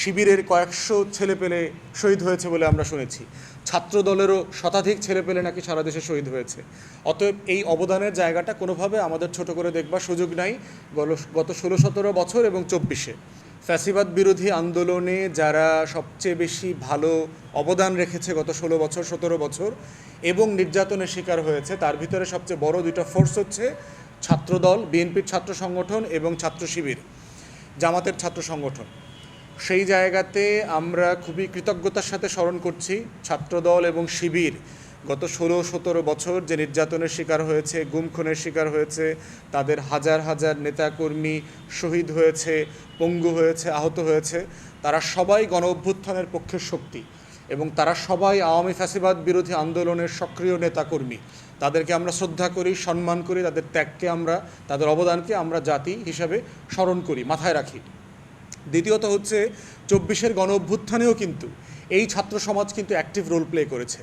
শিবিরের কয়েকশো ছেলেপেলে শহীদ হয়েছে বলে আমরা শুনেছি। ছাত্র দলেরও শতাধিক ছেলেপেলে নাকি সারা দেশে শহীদ হয়েছে। অতএব এই অবদানের জায়গাটা কোনোভাবে আমাদের ছোট করে দেখবার সুযোগ নাই গত ষোলো সতেরো বছর এবং চব্বিশে। ফ্যাসিবাদ বিরোধী আন্দোলনে যারা সবচেয়ে বেশি ভালো অবদান রেখেছে গত ষোলো বছর, সতেরো বছর এবং নির্যাতনের শিকার হয়েছে, তার ভিতরে সবচেয়ে বড় দুইটা ফোর্স হচ্ছে ছাত্রদল, বিএনপির ছাত্র সংগঠন এবং ছাত্র শিবির, জামাতের ছাত্র সংগঠন। সেই জায়গাতে আমরা খুবই কৃতজ্ঞতার সাথে স্মরণ করছি ছাত্রদল এবং শিবির। গত ষোলো, সতেরো বছর যে নির্যাতনের শিকার হয়েছে, গুম খুনের শিকার হয়েছে, তাদের হাজার হাজার নেতাকর্মী শহীদ হয়েছে, পঙ্গু হয়েছে, আহত হয়েছে, তারা সবাই গণ অভ্যুত্থানের পক্ষের শক্তি এবং তারা সবাই আওয়ামী ফ্যাসিবাদ বিরোধী আন্দোলনের সক্রিয় নেতাকর্মী। তাদেরকে আমরা শ্রদ্ধা করি, সম্মান করি, তাদের ত্যাগকে আমরা, তাদের অবদানকে আমরা জাতি হিসাবে স্মরণ করি, মাথায় রাখি। দ্বিতীয়ত হচ্ছে চব্বিশের গণ অভ্যুত্থানেও কিন্তু এই ছাত্র সমাজ কিন্তু অ্যাক্টিভ রোল প্লে করেছে।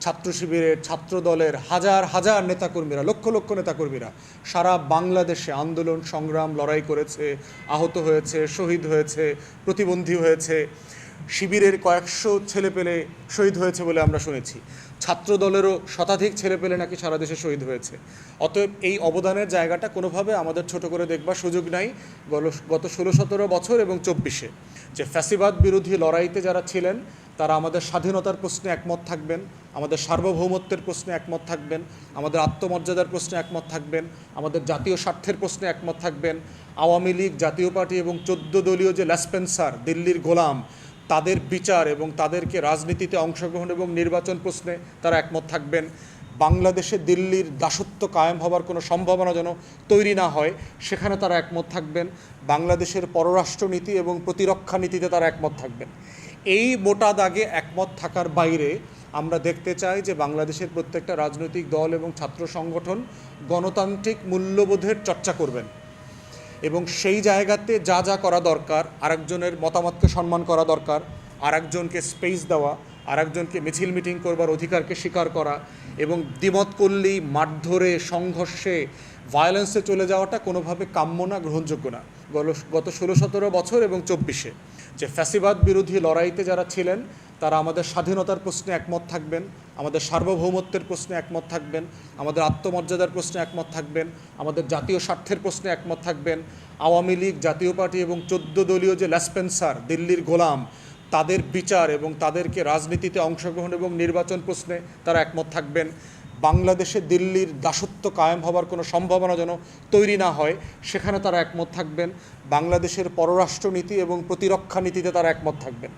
ছাত্র শিবিরের, ছাত্র দলের হাজার হাজার নেতাকর্মীরা, লক্ষ লক্ষ নেতাকর্মীরা সারা বাংলাদেশে আন্দোলন, সংগ্রাম, লড়াই করেছে, আহত হয়েছে, শহীদ হয়েছে, প্রতিবন্ধী হয়েছে। শিবিরের কয়েকশো ছেলেপেলে শহীদ হয়েছে বলে আমরা শুনেছি। ছাত্র দলেরও শতাধিক ছেলেপেলে নাকি সারা দেশে শহীদ হয়েছে। অতএব এই অবদানের জায়গাটা কোনোভাবে আমাদের ছোট করে দেখবার সুযোগ নাই গত ষোলো সতেরো বছর এবং চব্বিশে। যে ফ্যাসিবাদ বিরোধী লড়াইতে যারা ছিলেন, তারা আমাদের স্বাধীনতার প্রশ্নে একমত থাকবেন, আমাদের সার্বভৌমত্বের প্রশ্নে একমত থাকবেন, আমাদের আত্মমর্যাদার প্রশ্নে একমত থাকবেন, আমাদের জাতীয় স্বার্থের প্রশ্নে একমত থাকবেন। আওয়ামী লীগ, জাতীয় পার্টি এবং চোদ্দ দলীয় যে ল্যাসপেন্সার দিল্লির গোলাম তাদের বিচার এবং তাদেরকে রাজনীতিতে অংশগ্রহণ এবং নির্বাচন প্রশ্নে তারা একমত থাকবেন। বাংলাদেশে দিল্লির দাসত্ব কায়েম হবার কোনো সম্ভাবনা যেন তৈরি না হয়, সেখানে তারা একমত থাকবেন। বাংলাদেশের পররাষ্ট্রনীতি এবং প্রতিরক্ষা নীতিতে তারা একমত থাকবেন। এই মোটা দাগে একমত থাকার বাইরে আমরা দেখতে চাই যে বাংলাদেশের প্রত্যেকটা রাজনৈতিক দল এবং ছাত্র সংগঠন গণতান্ত্রিক মূল্যবোধের চর্চা করবেন। এবং সেই জায়গাতে যা যা করা দরকার, আরেকজনের মতামতকে সম্মান করা দরকার, আরেকজনকে স্পেস দেওয়া, আরেকজনকে মিছিল মিটিং করবার অধিকারকে স্বীকার করা এবং দ্বিমত করলেই মারধরে, সংঘর্ষে ভায়োলেন্সে চলে যাওয়াটা কোনোভাবে কাম্য না, গ্রহণযোগ্য না। গত ষোলো সতেরো বছর এবং চব্বিশে। যে ফ্যাসিবাদ বিরোধী লড়াইতে যারা ছিলেন, তারা আমাদের স্বাধীনতার প্রশ্নে একমত থাকবেন, আমাদের সার্বভৌমত্বের প্রশ্নে একমত থাকবেন, আমাদের আত্মমর্যাদার প্রশ্নে একমত থাকবেন, আমাদের জাতীয় স্বার্থের প্রশ্নে একমত থাকবেন। আওয়ামী লীগ, জাতীয় পার্টি এবং চোদ্দ দলীয় যে ল্যাসপেন্সার দিল্লির গোলাম, তাদের বিচার এবং তাদেরকে রাজনীতিতে অংশগ্রহণ এবং নির্বাচন প্রশ্নে তারা একমত থাকবেন। বাংলাদেশে দিল্লির দাসত্ব কায়েম হবার কোনো সম্ভাবনা যেন তৈরি না হয়, সেখানে তারা একমত থাকবেন। বাংলাদেশের পররাষ্ট্রনীতি এবং প্রতিরক্ষা নীতিতে তারা একমত থাকবেন।